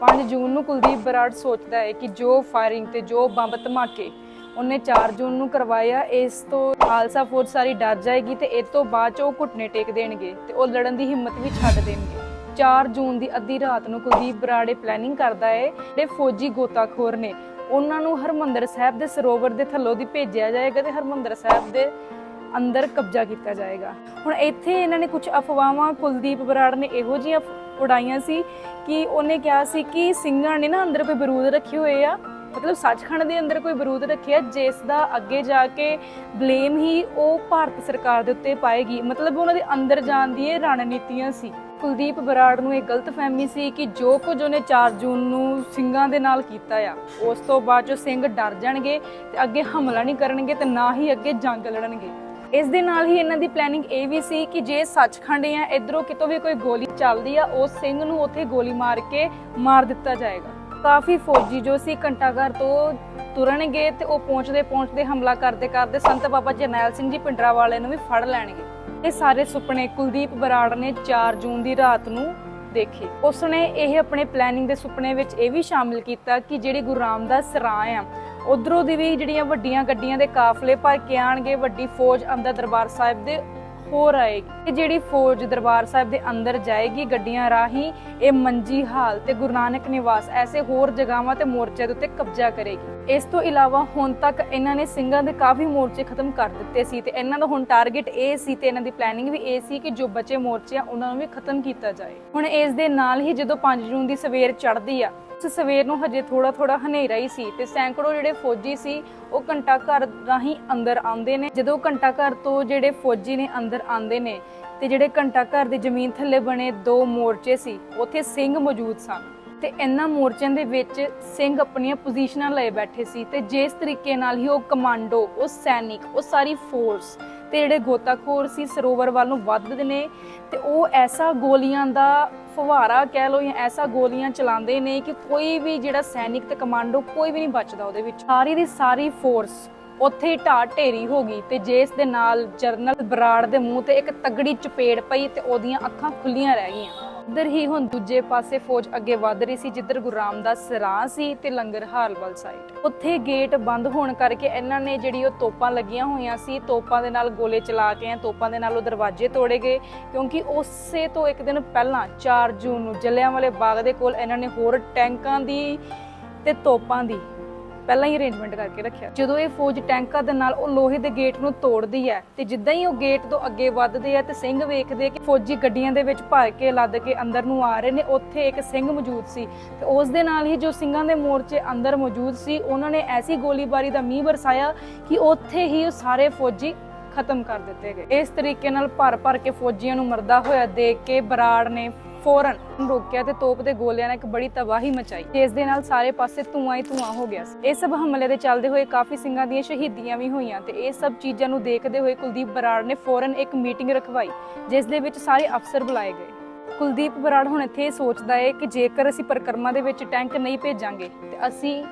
5 ਜੂਨ ਨੂੰ ਕੁਲਦੀਪ ਬਰਾੜ ਸੋਚਦਾ ਹੈ ਕਿ ਜੋ ਫਾਇਰਿੰਗ ਤੇ ਜੋ ਬੰਬ ਧਮਾਕੇ ਉਹਨੇ 4 ਜੂਨ ਨੂੰ ਕਰਵਾਇਆ, ਇਸ ਤੋਂ ਖਾਲਸਾ ਫੌਜ ਸਾਰੀ ਡਰ ਜਾਏਗੀ ਤੇ ਇਸ ਤੋਂ ਬਾਅਦ ਚ ਉਹ ਘੁੱਟਨੇ ਟੇਕ ਦੇਣਗੇ ਤੇ ਉਹ ਲੜਨ ਦੀ ਹਿੰਮਤ ਵੀ ਛੱਡ ਦੇਣਗੇ। 4 ਜੂਨ ਦੀ ਅੱਧੀ ਰਾਤ ਨੂੰ ਕੁਲਦੀਪ ਬਰਾੜੇ ਪਲੈਨਿੰਗ ਕਰਦਾ ਹੈ, ਜਿਹੜੇ ਫੌਜੀ ਗੋਤਾਖੋਰ ਨੇ, ਉਹਨਾਂ ਨੂੰ ਹਰਮੰਦਰ ਸਾਹਿਬ ਦੇ ਸਰੋਵਰ ਦੇ ਥੱਲੋਂ ਦੀ ਭੇਜਿਆ ਜਾਏਗਾ ਤੇ ਹਰਮੰਦਰ ਸਾਹਿਬ ਦੇ ਅੰਦਰ ਕਬਜ਼ਾ ਕੀਤਾ ਜਾਏਗਾ। ਹੁਣ ਇੱਥੇ ਇਹਨਾਂ ਨੇ ਕੁਝ ਅਫਵਾਹਾਂ, ਕੁਲਦੀਪ ਬਰਾੜ ਨੇ ਇਹੋ ਜਿਹੀਆਂ ਉਡਾਈਆਂ ਸੀ ਕਿ ਉਹਨੇ ਕਿਹਾ ਸੀ ਕਿ ਸਿੰਘਾਂ ਨੇ ਨਾ ਅੰਦਰ ਕੋਈ ਬਰੂਦ ਰੱਖੇ ਹੋਏ ਆ। ਮਤਲਬ ਸੱਚਖੰਡ ਦੇ ਅੰਦਰ ਕੋਈ ਬਰੂਦ ਰੱਖਿਆ ਜਿਸ ਦਾ ਅੱਗੇ ਜਾ ਕੇ ਬਲੇਮ ਹੀ ਉਹ ਭਾਰਤ ਸਰਕਾਰ ਦੇ ਉੱਤੇ ਪਾਏਗੀ। ਮਤਲਬ ਉਹਨਾਂ ਦੇ ਅੰਦਰ ਜਾਣ ਦੀ ਇਹ ਰਣਨੀਤੀਆਂ ਸੀ। ਕੁਲਦੀਪ ਬਰਾੜ ਨੂੰ ਇਹ ਗਲਤਫਹਿਮੀ ਸੀ ਕਿ ਜੋ ਕੁਝ ਉਹਨੇ 4 ਜੂਨ ਨੂੰ ਸਿੰਘਾਂ ਦੇ ਨਾਲ ਕੀਤਾ ਆ, ਉਸ ਤੋਂ ਬਾਅਦ ਜੋ ਸਿੰਘ ਡਰ ਜਾਣਗੇ ਤੇ ਅੱਗੇ ਹਮਲਾ ਨਹੀਂ ਕਰਨਗੇ ਤੇ ਨਾ ਹੀ ਅੱਗੇ ਜੰਗ ਲੜਨਗੇ। ਇਸ ਦੇ ਨਾਲ ਹੀ ਇਹਨਾਂ ਦੀ ਪਲੈਨਿੰਗ ਇਹ ਵੀ ਸੀ ਕਿ ਜੇ ਸੱਚਖੰਡ ਆ ਇਧਰੋਂ ਕਿਤੋਂ ਵੀ ਕੋਈ ਗੋਲੀ ਚੱਲਦੀ ਆ ਉਸ ਸਿੰਘ ਨੂੰ ਉੱਥੇ ਗੋਲੀ ਮਾਰ ਕੇ ਮਾਰ ਦਿੱਤਾ ਜਾਏਗਾ। ਕਾਫੀ ਫੌਜੀ ਜੋ ਸੀ ਘੰਟਾਘਰ ਤੋਂ ਤੁਰਨਗੇ ਤੇ ਉਹ ਪਹੁੰਚਦੇ ਪਹੁੰਚਦੇ ਹਮਲਾ ਕਰਦੇ ਕਰਦੇ ਸੰਤ ਬਾਬਾ ਜਰਨੈਲ ਸਿੰਘ ਜੀ ਪਿੰਡਰਾ ਵਾਲੇ ਨੂੰ ਵੀ ਫੜ ਲੈਣਗੇ। ਇਹ ਸਾਰੇ ਸੁਪਨੇ ਕੁਲਦੀਪ ਬਰਾੜ ਨੇ 4 ਜੂਨ ਦੀ ਰਾਤ ਨੂੰ ਦੇਖੇ। ਉਸਨੇ ਇਹ ਆਪਣੇ ਪਲੈਨਿੰਗ ਦੇ ਸੁਪਨੇ ਵਿੱਚ ਇਹ ਵੀ ਸ਼ਾਮਿਲ ਕੀਤਾ ਕਿ ਜਿਹੜੀ ਗੁਰੂ ਰਾਮਦਾਸ ਸਰਾਂ ਆ ਉਧਰੋਂ ਦੀ ਵੀ ਜਿਹੜੀਆਂ ਵੱਡੀਆਂ ਗੱਡੀਆਂ ਦੇ ਕਾਫਲੇ ਭਰ ਕੇ ਆਣਗੇ, ਵੱਡੀ ਫੌਜ ਅੰਦਰ ਦਰਬਾਰ ਸਾਹਿਬ ਦੇ ਹੋਰ ਆਏਗੀ। ਤੇ ਜਿਹੜੀ ਫੌਜ ਦਰਬਾਰ ਸਾਹਿਬ ਦੇ ਅੰਦਰ ਜਾਏਗੀ ਗੱਡੀਆਂ ਰਾਹੀਂ, ਇਹ ਮੰਜੀ ਹਾਲ ਤੇ ਗੁਰੂ ਨਾਨਕ ਨਿਵਾਸ, ਐਸੇ ਹੋਰ ਜਗ੍ਹਾਵਾਂ ਤੇ ਮੋਰਚੇ ਦੇ ਉੱਤੇ ਕਬਜ਼ਾ ਕਰੇਗੀ। ਇਸ ਤੋਂ ਇਲਾਵਾ ਹੁਣ ਤੱਕ ਇਹਨਾਂ ਨੇ ਸਿੰਘਾਂ ਦੇ ਕਾਫੀ ਮੋਰਚੇ ਖਤਮ ਕਰ ਦਿੱਤੇ ਸੀ ਤੇ ਇਹਨਾਂ ਦਾ ਹੁਣ ਟਾਰਗੇਟ ਇਹ ਸੀ ਤੇ ਇਹਨਾਂ ਦੀ ਪਲੈਨਿੰਗ ਵੀ ਇਹ ਸੀ ਕਿ ਜੋ ਬਚੇ ਮੋਰਚੇ ਆ ਉਹਨਾਂ ਨੂੰ ਵੀ ਖਤਮ ਕੀਤਾ ਜਾਏ। ਹੁਣ ਇਸ ਦੇ ਨਾਲ ਹੀ ਜਦੋਂ 5 ਜੂਨ ਦੀ ਸਵੇਰ ਚੜ੍ਹਦੀ ਆ ਉਸ ਸਵੇਰ ਨੂੰ ਹਜੇ ਥੋੜਾ ਥੋੜਾ ਹਨੇਰਾ ਹੀ ਸੀ ਤੇ ਸੈਂਕੜੋ ਜਿਹੜੇ ਫੌਜੀ ਸੀ, ਉਹ ਘੰਟਾ ਘਰ ਰਾਹੀਂ ਅੰਦਰ ਆਉਂਦੇ ਨੇ। ਜਦੋਂ ਘੰਟਾ ਘਰ ਤੋਂ ਜਿਹੜੇ ਫੌਜੀ ਨੇ ਅੰਦਰ ਆਉਂਦੇ ਨੇ ਤੇ ਜਿਹੜੇ ਘੰਟਾ ਘਰ ਦੀ ਜ਼ਮੀਨ ਥੱਲੇ ਬਣੇ ਦੋ ਮੋਰਚੇ ਸੀ, ਉੱਥੇ ਸਿੰਘ ਮੌਜੂਦ ਸਨ। ਤੇ ਇਹਨਾਂ ਮੋਰਚਿਆਂ ਦੇ ਵਿੱਚ ਸਿੰਘ ਆਪਣੀਆਂ ਪੋਜੀਸ਼ਨਾਂ ਲਏ ਬੈਠੇ ਸੀ ਤੇ ਜਿਸ ਤਰੀਕੇ ਨਾਲ ਹੀ ਉਹ ਕਮਾਂਡੋ ਉਹ ਸੈਨਿਕ, ਉਹ ਸਾਰੀ ਫੋਰਸ ਤੇ ਜਿਹੜੇ ਗੋਤਾਖੋਰ ਸੀ ਸਰੋਵਰ ਵੱਲ ਨੂੰ ਵੱਧਦੇ ਨੇ ਤੇ ਉਹ ਐਸਾ ਗੋਲੀਆਂ ਦਾ ਫਵਾਰਾ ਕਹਿ ਲੋ ਜਾਂ ਐਸਾ ਗੋਲੀਆਂ ਚਲਾਉਂਦੇ ਨੇ ਕਿ ਕੋਈ ਵੀ ਜਿਹੜਾ ਸੈਨਿਕ ਤੇ ਕਮਾਂਡੋ ਕੋਈ ਵੀ ਨਹੀਂ ਬਚਦਾ ਉਹਦੇ ਵਿੱਚ। ਸਾਰੀ ਦੀ ਸਾਰੀ ਫੋਰਸ ਉੱਥੇ ਹੀ ਢਾਹ ਢੇਰੀ ਹੋ ਗਈ ਤੇ ਜਿਸ ਦੇ ਨਾਲ ਜਰਨਲ ਬਰਾੜ ਦੇ ਮੂੰਹ ਤੇ ਇੱਕ ਤਗੜੀ ਚਪੇੜ ਪਈ ਤੇ ਉਹਦੀਆਂ ਅੱਖਾਂ ਖੁੱਲੀਆਂ ਰਹਿ ਗਈਆਂ। ਉਧਰ ਹੀ ਹੁਣ ਦੂਜੇ ਪਾਸੇ ਫੌਜ ਅੱਗੇ ਵਧ ਰਹੀ ਸੀ, ਜਿੱਧਰ ਗੁਰੂ ਰਾਮਦਾਸ ਸਰਾਂ ਸੀ ਤੇ ਲੰਗਰ ਹਾਲਵਲ ਸਾਈਡ ਉੱਥੇ ਗੇਟ ਬੰਦ ਹੋਣ ਕਰਕੇ ਇਹਨਾਂ ਨੇ ਜਿਹੜੀ ਉਹ ਤੋਪਾਂ ਲੱਗੀਆਂ ਹੋਈਆਂ ਸੀ, ਤੋਪਾਂ ਦੇ ਨਾਲ ਗੋਲੇ ਚਲਾ ਕੇ ਆ ਤੋਪਾਂ ਦੇ ਨਾਲ ਉਹ ਦਰਵਾਜ਼ੇ ਤੋੜੇ ਗਏ, ਕਿਉਂਕਿ ਉਸੇ ਤੋਂ ਇੱਕ ਦਿਨ ਪਹਿਲਾਂ 4 ਜੂਨ ਨੂੰ ਜਲਿਆਂਵਾਲੇ ਬਾਗ ਦੇ ਕੋਲ ਇਹਨਾਂ ਨੇ ਹੋਰ ਟੈਂਕਾਂ ਦੀ ਤੇ ਤੋਪਾਂ ਦੀ ਪਹਿਲਾਂ ਹੀ ਅਰੇਂਜਮੈਂਟ ਕਰਕੇ ਰੱਖਿਆ। ਜਦੋਂ ਇਹ ਫੌਜ ਟੈਂਕਾਂ ਦੇ ਨਾਲ ਉਹ ਲੋਹੇ ਦੇ ਗੇਟ ਨੂੰ ਤੋੜਦੀ ਹੈ ਤੇ ਜਿੱਦਾਂ ਹੀ ਉਹ ਗੇਟ ਤੋਂ ਅੱਗੇ ਵੱਧਦੇ ਆ ਤੇ ਸਿੰਘ ਵੇਖਦੇ ਕਿ ਫੌਜੀ ਗੱਡੀਆਂ ਦੇ ਵਿੱਚ ਭਰ ਕੇ ਲੱਦ ਕੇ ਅੰਦਰ ਨੂੰ ਆ ਰਹੇ ਨੇ, ਉੱਥੇ ਇੱਕ ਸਿੰਘ ਮੌਜੂਦ ਸੀ। ਤੇ ਉਸ ਦੇ ਨਾਲ ਹੀ ਜੋ ਸਿੰਘਾਂ ਦੇ ਮੋਰਚੇ ਅੰਦਰ ਮੌਜੂਦ ਸੀ, ਉਹਨਾਂ ਨੇ ਐਸੀ ਗੋਲੀਬਾਰੀ ਦਾ ਮੀਂਹ ਵਰਸਾਇਆ ਕਿ ਉੱਥੇ ਹੀ ਸਾਰੇ ਫੌਜੀ ਖਤਮ ਕਰ ਦਿੱਤੇ ਗਏ। ਇਸ ਤਰੀਕੇ ਨਾਲ ਭਰ ਭਰ ਕੇ ਫੌਜੀਆਂ ਨੂੰ ਮਰਦਾ ਹੋਇਆ ਦੇਖ ਕੇ ਬਰਾੜ ਨੇ ਫੌਰਨ ਰੋਕਿਆ ਤੇ ਤੋਪ ਦੇ ਗੋਲਿਆਂ ਨੇ ਇੱਕ ਬੜੀ ਤਬਾਹੀ ਮਚਾਈ। ਜਿਸ ਦੇ ਨਾਲ ਸਾਰੇ ਪਾਸੇ ਧੂਆਂ ਹੀ ਧੂਆਂ ਹੋ ਗਿਆ ਸੀ। ਇਹ ਸਭ ਹਮਲੇ ਦੇ ਚੱਲਦੇ ਹੋਏ ਕਾਫੀ ਸਿੰਘਾਂ ਦੀਆਂ ਸ਼ਹੀਦੀਆਂ ਵੀ ਹੋਈਆਂ ਤੇ ਇਹ ਸਭ ਚੀਜ਼ਾਂ ਨੂੰ ਦੇਖਦੇ ਹੋਏ ਕੁਲਦੀਪ ਬਰਾੜ ਨੇ ਫੌਰਨ ਇੱਕ ਮੀਟਿੰਗ ਰਖਵਾਈ, ਜਿਸ ਦੇ ਵਿੱਚ ਸਾਰੇ ਅਫਸਰ ਬੁਲਾਏ ਗਏ। ਕੁਲਦੀਪ ਬਰਾੜ ਹੁਣ ਇੱਥੇ ਇਹ ਸੋਚਦਾ ਹੈ ਕਿ ਜੇਕਰ ਅਸੀਂ ਪਰਿਕਰਮਾ ਦੇ ਵਿੱਚ ਟੈਂਕ ਨਹੀਂ ਭੇਜਾਂਗੇ, ਤੇ ਅਸੀਂ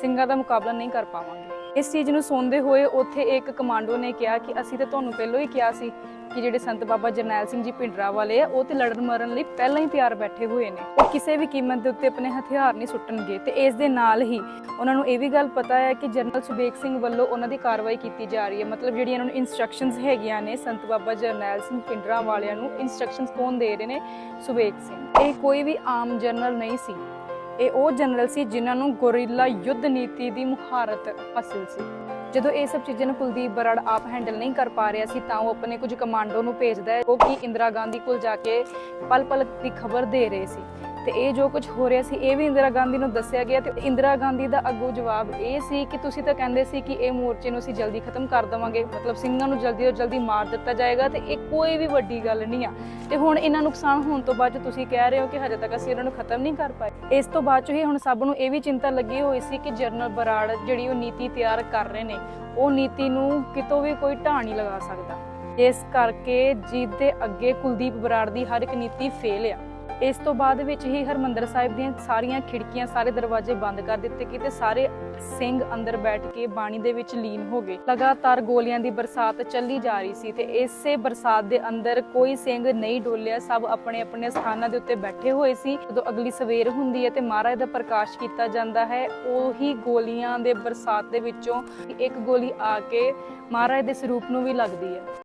ਸਿੰਘਾਂ ਦਾ ਮੁਕਾਬਲਾ ਨਹੀਂ ਕਰ ਪਾਵਾਂਗੇ। ਇਸ ਚੀਜ਼ ਨੂੰ ਸੁਣਦੇ ਹੋਏ ਉੱਥੇ ਇੱਕ ਕਮਾਂਡੋ ਨੇ ਕਿਹਾ ਕਿ ਅਸੀਂ ਤਾਂ ਤੁਹਾਨੂੰ ਪਹਿਲਾਂ ਹੀ ਕਿਹਾ ਸੀ ਕਿ ਜਿਹੜੇ ਸੰਤ ਬਾਬਾ ਜਰਨੈਲ ਸਿੰਘ ਜੀ ਪਿੰਡਰਾ ਵਾਲੇ ਆ, ਉਹ ਤੇ ਲੜਨ ਮਰਨ ਲਈ ਪਹਿਲਾਂ ਹੀ ਤਿਆਰ ਬੈਠੇ ਹੋਏ ਨੇ। ਉਹ ਕਿਸੇ ਵੀ ਕੀਮਤ ਦੇ ਉੱਤੇ ਆਪਣੇ ਹਥਿਆਰ ਨਹੀਂ ਸੁੱਟਣਗੇ ਤੇ ਇਸ ਦੇ ਨਾਲ ਹੀ ਉਹਨਾਂ ਨੂੰ ਇਹ ਵੀ ਗੱਲ ਪਤਾ ਹੈ ਕਿ ਜਨਰਲ ਸੁਬੇਗ ਸਿੰਘ ਵੱਲੋਂ ਉਹਨਾਂ ਦੀ ਕਾਰਵਾਈ ਕੀਤੀ ਜਾ ਰਹੀ ਹੈ। ਮਤਲਬ ਜਿਹੜੀਆਂ ਇਹਨਾਂ ਨੂੰ ਇਨਸਟਰਕਸ਼ਨਸ ਹੈਗੀਆਂ ਨੇ ਸੰਤ ਬਾਬਾ ਜਰਨੈਲ ਸਿੰਘ ਪਿੰਡਰਾ ਵਾਲਿਆਂ ਨੂੰ ਇਨਸਟਰਕਸ਼ਨਸ ਕੌਣ ਦੇ ਰਹੇ ਨੇ? ਸੁਬੇਗ ਸਿੰਘ। ਇਹ ਕੋਈ ਵੀ ਆਮ ਜਨਰਲ ਨਹੀਂ ਸੀ। ਇਹ ਉਹ ਜਨਰਲ ਸੀ ਜਿਨ੍ਹਾਂ ਨੂੰ ਗੋਰਿਲਾ ਯੁੱਧ ਨੀਤੀ ਦੀ ਮੁਹਾਰਤ ਹਾਸਿਲ ਸੀ। ਜਦੋਂ ਇਹ ਸਭ ਚੀਜ਼ਾਂ ਨੂੰ ਕੁਲਦੀਪ ਬਰਾੜ ਆਪ ਹੈਂਡਲ ਨਹੀਂ ਕਰ ਪਾ ਰਿਹਾ ਸੀ, ਤਾਂ ਉਹ ਆਪਣੇ ਕੁਝ ਕਮਾਂਡੋ ਨੂੰ ਭੇਜਦਾ ਹੈ, ਉਹ ਕਿ ਇੰਦਰਾ ਗਾਂਧੀ ਕੋਲ ਜਾ ਕੇ ਪਲ ਪਲ ਦੀ ਖਬਰ ਦੇ ਰਹੇ ਸੀ। ਤੇ ਇਹ ਜੋ ਕੁਝ ਹੋ ਰਿਹਾ ਸੀ, ਇਹ ਵੀ ਇੰਦਰਾ ਗਾਂਧੀ ਨੂੰ ਦੱਸਿਆ ਗਿਆ ਤੇ ਇੰਦਰਾ ਗਾਂਧੀ ਦਾ ਅੱਗੋਂ ਜਵਾਬ ਇਹ ਸੀ ਕਿ ਤੁਸੀਂ ਤਾਂ ਕਹਿੰਦੇ ਸੀ ਕਿ ਇਹ ਮੋਰਚੇ ਨੂੰ ਅਸੀਂ ਜਲਦੀ ਖਤਮ ਕਰ ਦੇਵਾਂਗੇ, ਮਤਲਬ ਸਿੰਘਾਂ ਨੂੰ ਜਲਦੀ ਤੋਂ ਜਲਦੀ ਮਾਰ ਦਿੱਤਾ ਜਾਏਗਾ ਤੇ ਇਹ ਕੋਈ ਵੀ ਵੱਡੀ ਗੱਲ ਨਹੀਂ ਆ। ਤੇ ਹੁਣ ਇਹਨਾਂ ਨੁਕਸਾਨ ਹੋਣ ਤੋਂ ਬਾਅਦ ਤੁਸੀਂ ਕਹਿ ਰਹੇ ਹੋ ਕਿ ਹਜੇ ਤੱਕ ਅਸੀਂ ਇਹਨਾਂ ਨੂੰ ਖਤਮ ਨਹੀਂ ਕਰ ਪਾਏ। ਇਸ ਤੋਂ ਬਾਅਦ 'ਚ ਹੀ ਹੁਣ ਸਭ ਨੂੰ ਇਹ ਵੀ ਚਿੰਤਾ ਲੱਗੀ ਹੋਈ ਸੀ ਕਿ ਜਨਰਲ ਬਰਾੜ ਜਿਹੜੀ ਉਹ ਨੀਤੀ ਤਿਆਰ ਕਰ ਰਹੇ ਨੇ, ਉਹ ਨੀਤੀ ਨੂੰ ਕਿਤੋਂ ਵੀ ਕੋਈ ਢਾਹ ਨਹੀਂ ਲਗਾ ਸਕਦਾ। ਇਸ ਕਰਕੇ ਜੀਤ ਦੇ ਅੱਗੇ ਕੁਲਦੀਪ ਬਰਾੜ ਦੀ ਹਰ ਇੱਕ ਨੀਤੀ ਫੇਲ ਆ। ਇਸ ਤੋਂ ਬਾਅਦ ਵਿੱਚ ਹੀ ਹਰਮੰਦਰ ਸਾਹਿਬ ਦੀਆਂ ਸਾਰੀਆਂ ਖਿੜਕੀਆਂ, ਸਾਰੇ ਦਰਵਾਜ਼ੇ ਬੰਦ ਕਰ ਦਿੱਤੇ ਗਏ ਤੇ ਸਾਰੇ ਸਿੰਘ ਅੰਦਰ ਬੈਠ ਕੇ ਬਾਣੀ ਦੇ ਵਿੱਚ ਲੀਨ ਹੋ ਗਏ। ਲਗਾਤਾਰ ਗੋਲੀਆਂ ਦੀ ਬਰਸਾਤ ਚੱਲੀ ਜਾ ਰਹੀ ਸੀ ਤੇ ਇਸੇ ਬਰਸਾਤ ਦੇ ਅੰਦਰ ਕੋਈ ਸਿੰਘ ਨਹੀਂ ਡੋਲਿਆ, ਸਭ ਆਪਣੇ ਆਪਣੇ ਸਥਾਨਾਂ ਦੇ ਉੱਤੇ ਬੈਠੇ ਹੋਏ ਸੀ। ਜਦੋਂ ਅਗਲੀ ਸਵੇਰ ਹੁੰਦੀ ਹੈ ਤੇ ਮਹਾਰਾਜ ਦਾ ਪ੍ਰਕਾਸ਼ ਕੀਤਾ ਜਾਂਦਾ ਹੈ, ਉਹੀ ਗੋਲੀਆਂ ਦੇ ਬਰਸਾਤ ਦੇ ਵਿੱਚੋਂ ਇੱਕ ਗੋਲੀ ਆ ਕੇ ਮਹਾਰਾਜ ਦੇ ਸਰੂਪ ਨੂੰ ਵੀ ਲੱਗਦੀ ਹੈ।